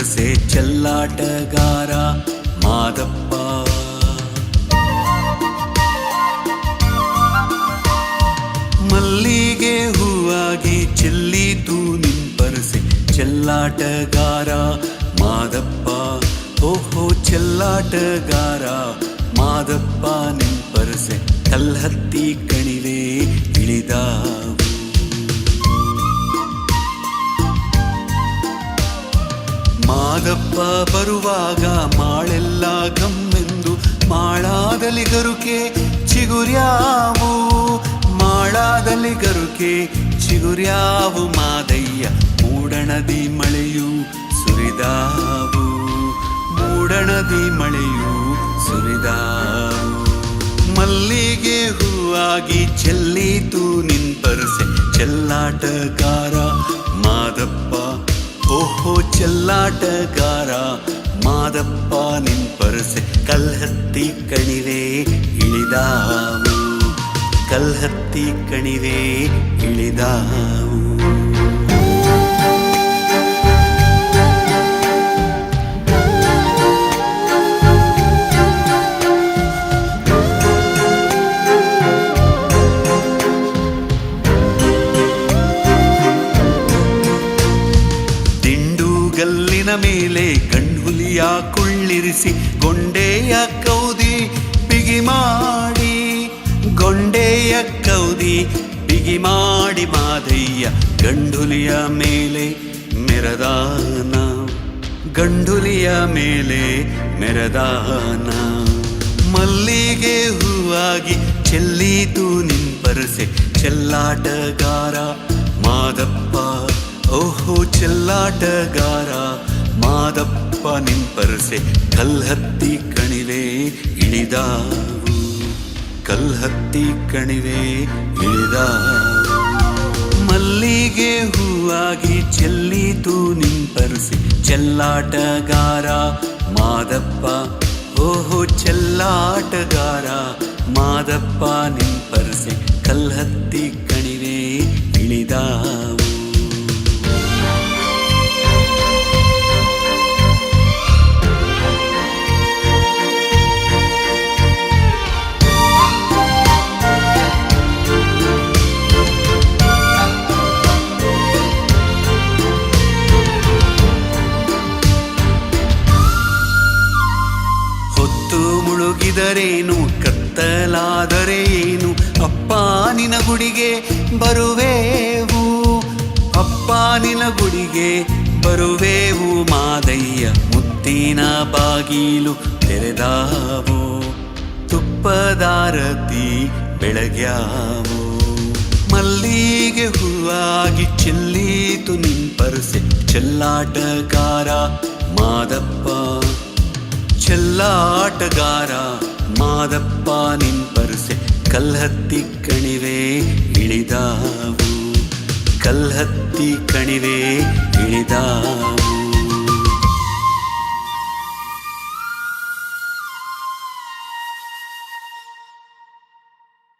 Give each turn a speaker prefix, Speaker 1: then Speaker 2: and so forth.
Speaker 1: ಪರಸೆ ಚೆಲ್ಲಾಟಗಾರ ಮಾದಪ್ಪ. ಮಲ್ಲಿಗೆ ಹೂವಾಗಿ ಚೆಲ್ಲಿತು ನಿಂಪರಸೆ ಚೆಲ್ಲಾಟಗಾರ ಮಾದಪ್ಪ. ಓಹೋ, ಚೆಲ್ಲಾಟಗಾರ ಮಾದಪ್ಪ ನಿಂಪರಸೆ ಕಲ್ಹತ್ತಿ ಕಣಿವೆ ಇಳಿದಾವು ಮಾದಪ್ಪ ಬರುವಾಗ ಮಾಳೆಲ್ಲ ಗಮ್ಮೆಂದು ಮಾಳಾದಲ್ಲಿ ಗರುಕೆ ಚಿಗುರ್ಯಾವು, ಮಾಳಾದಲ್ಲಿ ಗರುಕೆ ಚಿಗುರ್ಯಾವು, ಮಾದಯ್ಯ ಮೂಡಣದಿ ಮಳೆಯು ಸುರಿದಾವು, ಮೂಡಣದಿ ಮಳೆಯು ಸುರಿದಾವು. ಮಲ್ಲಿಗೆ ಹೂವಾಗಿ ಚೆಲ್ಲೀತು ನಿನ್ಪರಸೆ ಚೆಲ್ಲಾಟಗಾರ ಮಾದಪ್ಪ ಓಹೋ ಚೆಲ್ಲಾಟಗಾರ ಮಾದಪ್ಪ ನಿನ್ಪರಸೆ ಕಲ್ಹತ್ತಿ ಕಣಿವೆ ಇಳಿದಾವು ಕಲ್ಹತ್ತಿ ಕಣಿವೆ ಇಳಿದಾವು ದಿಂಡುಗಲ್ಲಿನ ಗಂಡುಲಿಯ ಕುಳ್ಳಿರಿಸಿ, ಗೊಂಡೆಯ ಕೌದಿ ಬಿಗಿ ಮಾಡಿ, ಗೊಂಡೆಯ ಕೌದಿ ಬಿಗಿ ಮಾಡಿ ಮಾದಯ್ಯ, ಗಂಡುಲಿಯ ಮೇಲೆ ಮೆರದಾನ, ಗಂಡುಲಿಯ ಮೇಲೆ ಮೆರದಾನ. ಮಲ್ಲಿಗೆ ಹೂವಾಗಿ ಚೆಲ್ಲೀತು ನಿಂಪರಸೆ, ಚೆಲ್ಲಾಟಗಾರ ಮಾದಪ್ಪ, ಓಹೋ ಚೆಲ್ಲಾಟಗಾರ ಮಾದಪ್ಪ. ನಿಂಪರಸೆ, ಕಲ್ಹತ್ತಿ ಕಣಿವೆ ಇಳಿದಾವು. ಕಲ್ಹತ್ತಿ ಕಣಿವೆ ಇಳಿದಾವು. ಮಲ್ಲಿಗೆ ಹೂವಾಗಿ ಚೆಲ್ಲಿತು ನಿಂಪರಸೆ, ಚೆಲ್ಲಾಟಗಾರ ಮಾದಪ್ಪ. ಓಹೋ, ಚೆಲ್ಲಾಟಗಾರ ಮಾದಪ್ಪ ನಿಂಪರಸೆ, ಕಲ್ಹತ್ತಿ ಕಣಿವೆ ಇಳಿದಾವು. ಮುಳುಗಿದರೇನು ಕತ್ತಲಾದರೇನು ಅಪ್ಪ ನಿನ ಗುಡಿಗೆ ಬರುವೆವು. ಅಪ್ಪ ನಿನ ಗುಡಿಗೆ ಬರುವೆವು. ಮಾದಯ್ಯ, ಮುತ್ತಿನ ಬಾಗಿಲು ತೆರೆದಾವು. ತುಪ್ಪದಾರತಿ ಬೆಳಗ್ಯಾವು. ಮಲ್ಲಿಗೆ ಹೂವಾಗಿ ಚೆಲ್ಲೀತು ನಿಂಪರಸೆ ಚೆಲ್ಲಾಟಗಾರ ಮಾದಪ್ಪ ಚೆಲ್ಲಾಟಗಾರ ಮಾದಪ್ಪ ನಿಂಪರಸೆ ಕಲ್ಹತ್ತಿ ಕಣಿವೆ ಇಳಿದಾವು ಕಲ್ಹತ್ತಿ ಕಣಿವೆ ಇಳಿದಾವು